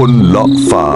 คนละฝา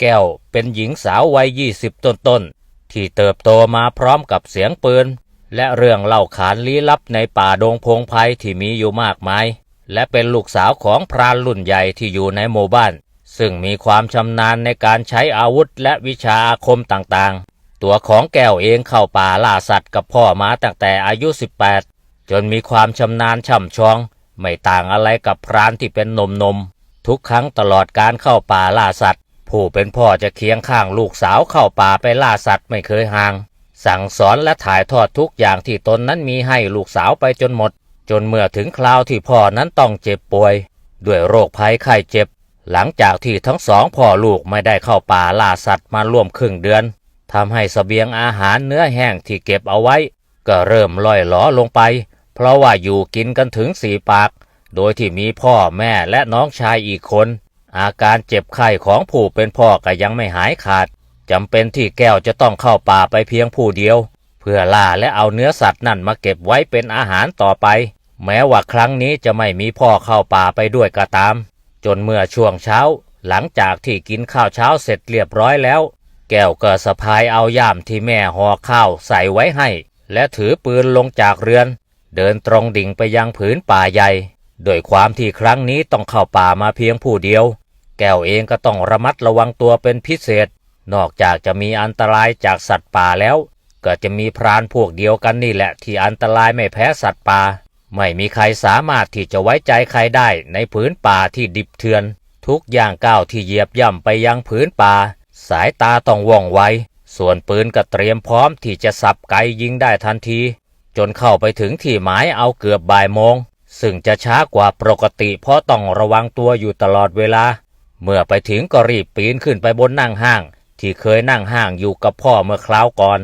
แก้วเป็นหญิงสาววัยยี่สิบต้นๆ ที่เติบโตมาพร้อมกับเสียงปืน และเรื่องเล่าขานลี้ลับในป่าดงพงไพที่มีอยู่มากมาย และเป็นลูกสาวของพรานรุ่นใหญ่ที่อยู่ในหมู่บ้าน ซึ่งมีความชำนาญในการใช้อาวุธและวิชาอาคมต่างๆ ตัวของแก้วเองเข้าป่าล่าสัตว์กับพ่อมาตั้งแต่อายุ 18 จนมีความชำนาญช่ำชอง ไม่ต่างอะไรกับพรานที่เป็นหนม ทุกครั้งตลอดการเข้าป่าล่าสัตว์ ผู้เป็นพ่อจะเคียงข้างลูกสาวเข้าป่าไปล่าสัตว์ไม่เคยห่าง สั่งสอนและถ่ายทอดทุกอย่างที่ตนนั้นมีให้ลูกสาวไปจนหมด จนเมื่อถึงคราวที่พ่อนั้นต้องเจ็บป่วย ด้วยโรคภัยไข้เจ็บ หลังจากที่ทั้งสองพ่อลูกไม่ได้เข้าป่าล่าสัตว์มาร่วมครึ่งเดือนทำให้สเสบียงอาหารเนื้อแห้งที่เก็บเอาไว้ ก็เริ่มล่อยหลอลงไป เพราะว่าอยู่กินกันถึงสี่ปาก โดยที่มีพ่อแม่และน้องชายอีกคน อาการเจ็บไข้ของผู้เป็นพ่อก็ยังไม่หายขาดจำเป็นที่แก้วจะต้องเข้าป่าไปเพียงผู้เดียว เพื่อล่าและเอาเนื้อสัตว์นั่นมาเก็บไว้เป็นอาหารต่อไป แม้ว่าครั้งนี้จะไม่มีพ่อเข้าป่าไปด้วยก็ตาม จนเมื่อช่วงเช้า หลังจากที่กินข้าวเช้าเสร็จเรียบร้อยแล้ว แก้วก็สะพายเอาย่ามที่แม่ห่อข้าวใส่ไว้ให้ และถือปืนลงจากเรือน เดินตรงดิ่งไปยังผืนป่าใหญ่โดยความที่ครั้งนี้ต้องเข้าป่ามาเพียงผู้เดียว แก้วเองก็ต้องระมัดระวังตัวเป็นพิเศษ นอกจากจะมีอันตรายจากสัตว์ป่าแล้ว ก็จะมีพรานพวกเดียวกันนี่แหละที่อันตรายไม่แพ้สัตว์ป่า ไม่มีใครสามารถที่จะไว้ใจใครได้ในผืนป่าที่ดิบเถื่อน ทุกอย่างก้าวที่เหยียบย่ำไปยังผืนป่า สายตาต้องว่องไว ส่วนปืนก็เตรียมพร้อมที่จะสับไกยิงได้ทันที จนเข้าไปถึงที่หมายเอาเกือบบ่ายโมง ซึ่งจะช้ากว่าปกติเพราะต้องระวังตัวอยู่ตลอดเวลา เมื่อไปถึงก็รีบปีนขึ้นไปบนนั่งห้าง ที่เคยนั่งห้างอยู่กับพ่อเมื่อคราวก่อน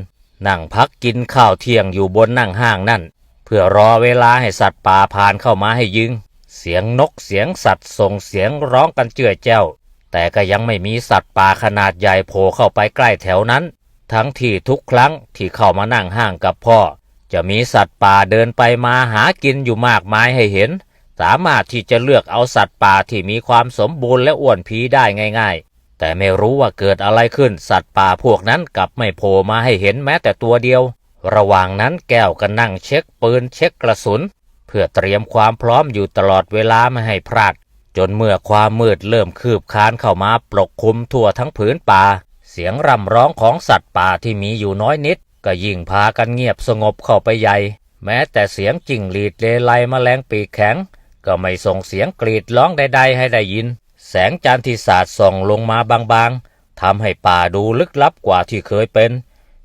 นั่งพักกินข้าวเที่ยงอยู่บนนั่งห้างนั่น เพื่อรอเวลาให้สัตว์ป่าผ่านเข้ามาให้ยิง เสียงนกเสียงสัตว์ส่งเสียงร้องกันเจื่อยแจ้วแต่ก็ยังไม่มีสัตว์ป่าขนาดใหญ่โผล่เข้าไปใกล้แถวนั้น ทั้งที่ทุกครั้งที่เข้ามานั่งห้างกับพ่อ จะมีสัตว์ป่าเดินไปมาหากินอยู่มากมายให้เห็น สามารถที่จะเลือกเอาสัตว์ป่าที่มีความสมบูรณ์และอ้วนพีได้ง่าย ๆ แต่ไม่รู้ว่าเกิดอะไรขึ้นสัตว์ป่าพวกนั้นกลับไม่โผล่มาให้เห็นแม้แต่ตัวเดียว ระหว่างนั้นแก้วก็นั่งเช็คปืนเช็คกระสุน เพื่อเตรียมความพร้อมอยู่ตลอดเวลาไม่ให้พลาด จนเมื่อความมืดเริ่มคืบคานเข้ามาปกคลุมทั่วทั้งผืนป่าเสียงร่ำร้องของสัตว์ป่าที่มีอยู่น้อยนิด ก็ยิ่งพากันเงียบสงบเข้าไปใหญ่ แม้แต่เสียงจิ้งหรีดเลไลแมลงปีกแข็ง ก็ไม่ส่งเสียงกรีดร้องใดๆ ให้ได้ยิน แสงจันทร์ที่สาดส่องลงมาบางๆทำให้ป่าดูลึกลับกว่าที่เคยเป็น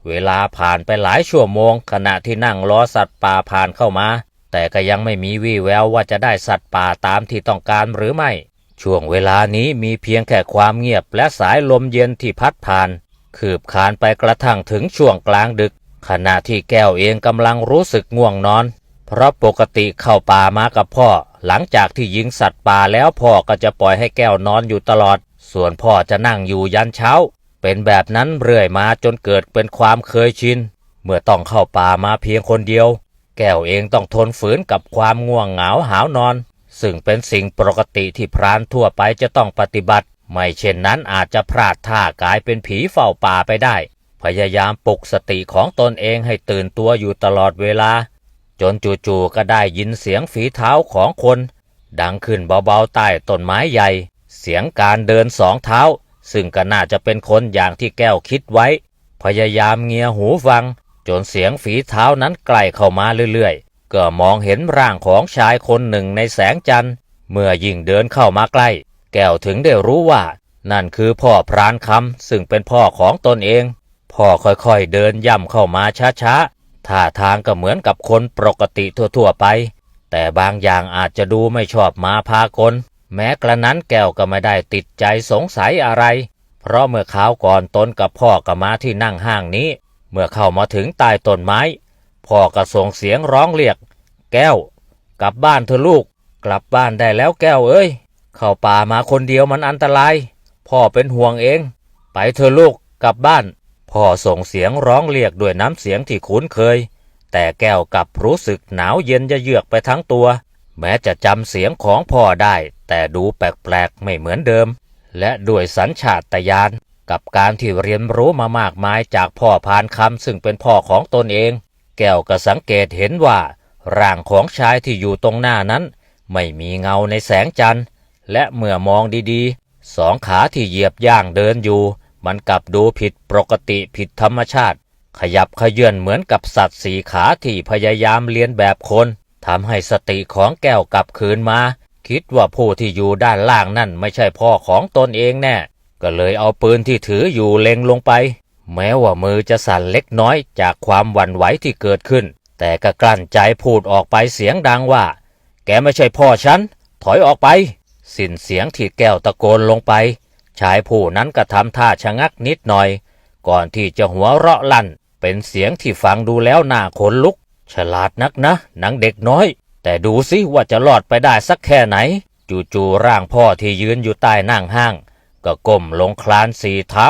เวลาผ่านไปหลายชั่วโมง ขณะที่นั่งรอสัตว์ป่าผ่านเข้ามา แต่ก็ยังไม่มีวี่แววว่าจะได้สัตว์ป่าตามที่ต้องการหรือไม่ช่วงเวลานี้มีเพียงแค่ความเงียบและสายลมเย็นที่พัดผ่าน คืบคานไปกระทั่งถึงช่วงกลางดึก ขณะที่แก้วเองกำลังรู้สึกง่วงนอน เพราะปกติเข้าป่ามากับพ่อ หลังจากที่ยิงสัตว์ป่าแล้วพ่อก็จะปล่อยให้แก้วนอนอยู่ตลอด ส่วนพ่อจะนั่งอยู่ยันเช้า เป็นแบบนั้นเรื่อยมาจนเกิดเป็นความเคยชิน เมื่อต้องเข้าป่ามาเพียงคนเดียว แก้วเองต้องทนฝืนกับความง่วงเหงาหาวนอน ซึ่งเป็นสิ่งปกติที่พรานทั่วไปจะต้องปฏิบัติ ไม่เช่นนั้นอาจจะพลาดท่ากลายเป็นผีเฝ้าป่าไปได้ พยายามปลุกสติของตนเองให้ตื่นตัวอยู่ตลอดเวลา จนจู่ๆก็ได้ยินเสียงฝีเท้าของคน ดังขึ้นเบาๆใต้ต้นไม้ใหญ่ เสียงการเดินสองเท้า ซึ่งก็น่าจะเป็นคนอย่างที่แก้วคิดไว้ พยายามเงียหูฟัง จนเสียงฝีเท้านั้นใกล้เข้ามาเรื่อยๆ ก็มองเห็นร่างของชายคนหนึ่งในแสงจันทร์เมื่อยิ่งเดินเข้ามาใกล้ แก้วถึงได้รู้ว่า นั่นคือพ่อพรานคำซึ่งเป็นพ่อของตนเอง พ่อค่อยๆเดินย่ำเข้ามาช้าๆท่าทางก็เหมือนกับคนปกติทั่วๆไป แต่บางอย่างอาจจะดูไม่ชอบมาพากล แม้กระนั้นแก้วก็ไม่ได้ติดใจสงสัยอะไร เพราะเมื่อคราวก่อนตนกับพ่อก็มาที่นั่งห้างนี้ เมื่อเข้ามาถึงใต้ต้นไม้ พ่อก็ส่งเสียงร้องเรียก แก้ว กลับบ้านเถอลูก กลับบ้านได้แล้วแก้วเอ้ย เข้าป่ามาคนเดียวมันอันตราย พ่อเป็นห่วงเอง ไปเถอลูกกลับบ้าน พ่อส่งเสียงร้องเรียกด้วยน้ำเสียงที่คุ้นเคย แต่แก้วกลับรู้สึกหนาวเย็นจะเยือกไปทั้งตัว แม้จะจำเสียงของพ่อได้ แต่ดูแปลกๆไม่เหมือนเดิม และด้วยสัญชาตญาณกับการที่เรียนรู้มามากมายจากพ่อพานคำซึ่งเป็นพ่อของตนเอง แก้วก็สังเกตเห็นว่า ร่างของชายที่อยู่ตรงหน้านั้น ไม่มีเงาในแสงจันทร์ และเมื่อมองดีๆ สองขาที่เหยียบย่างเดินอยู่ มันกลับดูผิดปกติผิดธรรมชาติ ขยับขยื่นเหมือนกับสัตว์สี่ขาที่พยายามเลียนแบบคนทำให้สติของแก้วกลับคืนมา คิดว่าผู้ที่อยู่ด้านล่างนั่นไม่ใช่พ่อของตนเองแน่ ก็เลยเอาปืนที่ถืออยู่เล็งลงไป แม้ว่ามือจะสั่นเล็กน้อยจากความหวั่นไหวที่เกิดขึ้น แต่ก็กลั้นใจพูดออกไปเสียงดังว่า แกไม่ใช่พ่อฉัน ถอยออกไป สิ้นเสียงที่แก้วตะโกนลงไป ชายผู้นั้นก็ทำท่าชะงักนิดหน่อย ก่อนที่จะหัวเราะลั่น เป็นเสียงที่ฟังดูแล้วน่าขนลุก ฉลาดนักนะหนังเด็กน้อย แต่ดูสิว่าจะรอดไปได้สักแค่ไหน จู่ๆร่างพ่อที่ยืนอยู่ใต้นั่งห้าง ก็ก้มลงคลานสี่เท้า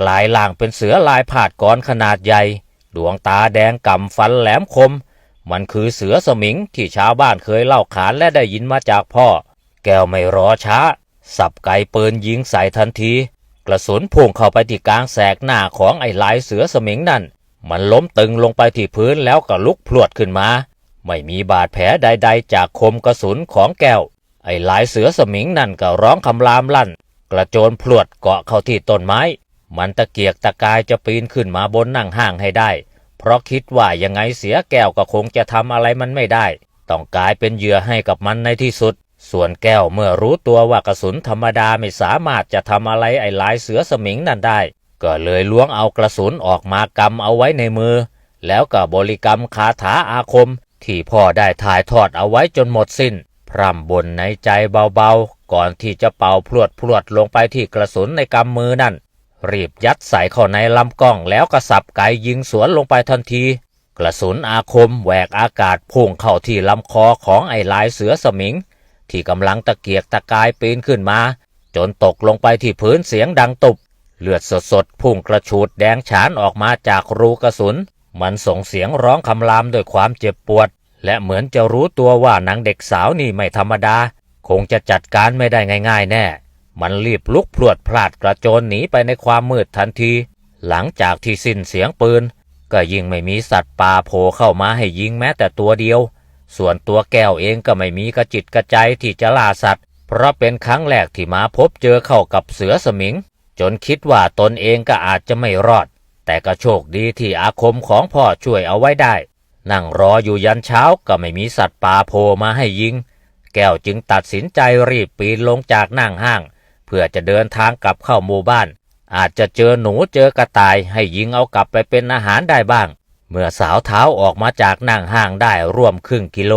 กลายล่างเป็นเสือลายผาดกรขนาดใหญ่ ดวงตาแดงกำฟันแหลมคม มันคือเสือสมิงที่ชาวบ้านเคยเล่าขานและได้ยินมาจากพ่อ แก้วไม่รอช้า สับไกปืนยิงใส่ทันที กระสุนพุ่งเข้าไปที่กลางแสกหน้าของไอ้ลายเสือสมิงนั่น มันล้มตึงลงไปที่พื้นแล้วก็ลุกพรวดขึ้นมา ไม่มีบาดแผลใด ๆ จากคมกระสุนของแก้ว ไอ้ลายเสือสมิงนั่นก็ร้องคำรามลั่น กระโจนพรวดเกาะเข้าที่ต้นไม้ มันตะเกียกตะกายจะปีนขึ้นมาบนนั่งห้างให้ได้ เพราะคิดว่ายังไงเสียแก้วก็คงจะทำอะไรมันไม่ได้ ต้องกลายเป็นเหยื่อให้กับมันในที่สุด ส่วนแก้วเมื่อรู้ตัวว่ากระสุนธรรมดาไม่สามารถจะทำอะไรไอ้ลายเสือสมิงนั่นได้ ก็เลยล้วงเอากระสุนออกมากำเอาไว้ในมือ แล้วก็บริกรรมคาถาอาคม ที่พ่อได้ถ่ายทอดเอาไว้จนหมดสิ้น พร่ำบ่นในใจเบาๆ ก่อนที่จะเป่าพรวดพรวดลงไปที่กระสุนในกำมือนั่น รีบยัดใส่เข้าในลำกล้องแล้วก็สับไกยิงสวนลงไปทันทีกระสุนอาคมแหวกอากาศพุ่งเข้าที่ลำคอของไอ้ลายเสือสมิง ที่กำลังตะเกียกตะกายปีนขึ้นมา จนตกลงไปที่พื้นเสียงดังตุบ เลือดสดๆพุ่งกระฉูดแดงฉานออกมาจากรูกระสุน มันส่งเสียงร้องคำรามด้วยความเจ็บปวด และเหมือนจะรู้ตัวว่านางเด็กสาวนี่ไม่ธรรมดา คงจะจัดการไม่ได้ง่าย ๆ แน่ มันรีบลุกพรวดพลาดกระโจนหนีไปในความมืดทันที หลังจากที่สิ้นเสียงปืน ก็ยิ่งไม่มีสัตว์ป่าโผล่เข้ามาให้ยิงแม้แต่ตัวเดียว ส่วนตัวแก้วเองก็ไม่มีกระจิตกระใจที่จะล่าสัตว์ เพราะเป็นครั้งแรกที่มาพบเจอเข้ากับเสือสมิง จนคิดว่าตนเองก็อาจจะไม่รอด แต่ก็โชคดีที่อาคมของพ่อช่วยเอาไว้ได้ นั่งรออยู่ยันเช้าก็ไม่มีสัตว์ป่าโผล่มาให้ยิง แก้วจึงตัดสินใจรีบปีนลงจากนั่งห้าง เพื่อจะเดินทางกลับเข้าหมู่บ้าน อาจจะเจอหนูเจอกระต่ายให้ยิงเอากลับไปเป็นอาหารได้บ้าง เมื่อสาวเท้าออกมาจากนั่งห้างได้ร่วมครึ่งกิโล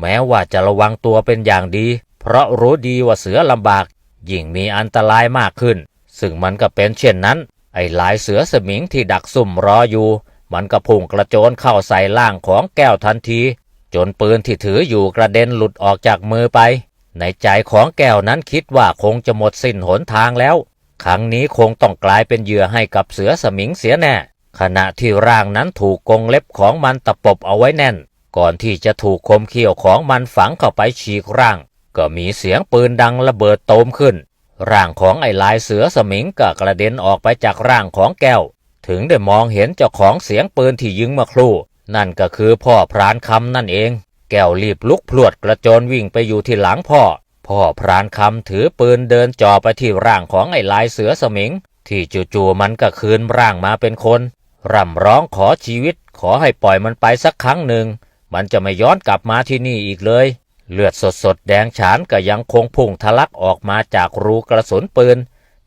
แม้ว่าจะระวังตัวเป็นอย่างดี เพราะรู้ดีว่าเสือลำบาก ยิ่งมีอันตรายมากขึ้น ซึ่งมันก็เป็นเช่นนั้น ไอ้ลายเสือสมิงที่ดักซุ่มรออยู่ มันก็พุ่งกระโจนเข้าใส่ล่างของแก้วทันที จนปืนที่ถืออยู่กระเด็นหลุดออกจากมือไป ในใจของแก้วนั้นคิดว่าคงจะหมดสิ้นหนทางแล้ว ครั้งนี้คงต้องกลายเป็นเหยื่อให้กับเสือสมิงเสียแน่ ขณะที่ร่างนั้นถูกกงเล็บของมันตะปบเอาไว้แน่น ก่อนที่จะถูกคมเขี้ยวของมันฝังเข้าไปฉีกร่าง ก็มีเสียงปืนดังระเบิดโตมขึ้น ร่างของไอ้ลายเสือสมิงก็กระเด็นออกไปจากร่างของแก้ว ถึงได้มองเห็นเจ้าของเสียงปืนที่ยิงมื่อครู่ นั่นก็คือพ่อพรานคำนั่นเอง แก้วรีบลุกพรวดกระโจนวิ่งไปอยู่ที่หลังพ่อ พ่อพรานคำถือปืนเดินจ่อไปที่ร่างของไอ้ลายเสือสมิงที่จู่ๆมันก็คืนร่างมาเป็นคน ร่ำร้องขอชีวิต ขอให้ปล่อยมันไปสักครั้งหนึ่ง มันจะไม่ย้อนกลับมาที่นี่อีกเลย เลือดสดๆแดงฉานก็ยังคงพุ่งทะลักออกมาจากรูกระสุนปืน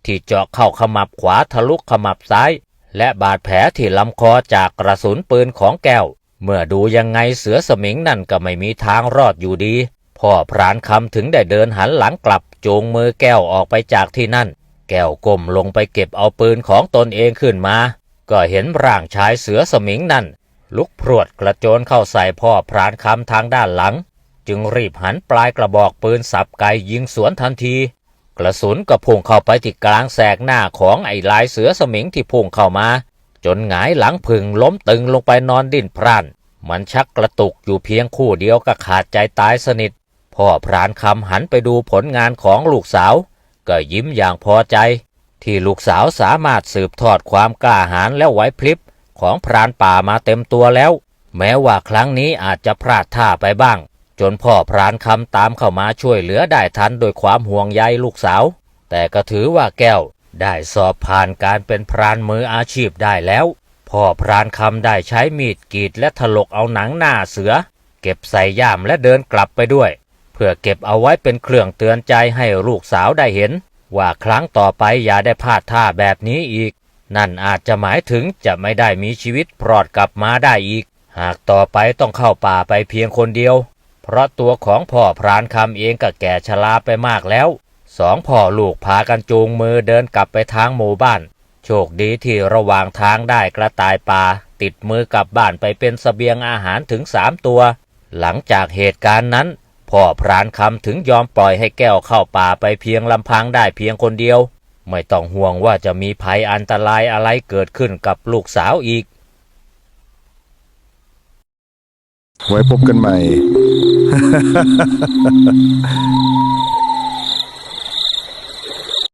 ที่เจาะเข้าขมับขวาทะลุขมับซ้าย และบาดแผลที่ลำคอจากกระสุนปืนของแก้ว เมื่อดูยังไงเสือสมิงนั่นก็ไม่มีทางรอดอยู่ดีพ่อพรานคำถึงได้เดินหันหลังกลับจูงมือแก้วออกไปจากที่นั่น แก้วก้มลงไปเก็บเอาปืนของตนเองขึ้นมา ก็เห็นร่างชายเสือสมิงนั่น ลุกพรวดกระโจนเข้าใส่พ่อพรานคำทางด้านหลัง จึงรีบหันปลายกระบอกปืนสับไกยิงสวนทันที กระสุนก็พุ่งเข้าไปที่กลางแสกหน้าของไอ้ลายเสือสมิงที่พุ่งเข้ามา จนหงายหลังพึ่งล้มตึงลงไปนอนดิ้นพร่านมันชักกระตุกอยู่เพียงคู่เดียวก็ขาดใจตายสนิท พ่อพรานคำหันไปดูผลงานของลูกสาว ก็ยิ้มอย่างพอใจ ที่ลูกสาวสามารถสืบทอดความกล้าหาญและไหวพริบของพรานป่ามาเต็มตัวแล้ว แม้ว่าครั้งนี้อาจจะพลาดท่าไปบ้าง จนพ่อพรานคำตามเข้ามาช่วยเหลือได้ทันโดยความห่วงใยลูกสาว แต่ก็ถือว่าแก้วได้สอบผ่านการเป็นพรานมืออาชีพได้แล้วพ่อพรานคำได้ใช้มีดกรีดและถลกเอาหนังหน้าเสือ เก็บใส่ย่ามและเดินกลับไปด้วย เพื่อเก็บเอาไว้เป็นเครื่องเตือนใจให้ลูกสาวได้เห็น ว่าครั้งต่อไปอย่าได้พลาดท่าแบบนี้อีก นั่นอาจจะหมายถึงจะไม่ได้มีชีวิตปลอดกลับมาได้อีก หากต่อไปต้องเข้าป่าไปเพียงคนเดียว เพราะตัวของพ่อพรานคำเองก็แก่ชราไปมากแล้วสองพ่อลูกพากันจูงมือเดินกลับไปทางหมู่บ้าน โชคดีที่ระหว่างทางได้กระต่ายป่า ติดมือกลับบ้านไปเป็นสเสบียงอาหารถึงสามตัว หลังจากเหตุการณ์นั้น พ่อพรานคำถึงยอมปล่อยให้แก้วเข้าป่าไปเพียงลำพังได้เพียงคนเดียว ไม่ต้องห่วงว่าจะมีภัยอันตรายอะไรเกิดขึ้นกับลูกสาวอีก ไว้พบกันใหม่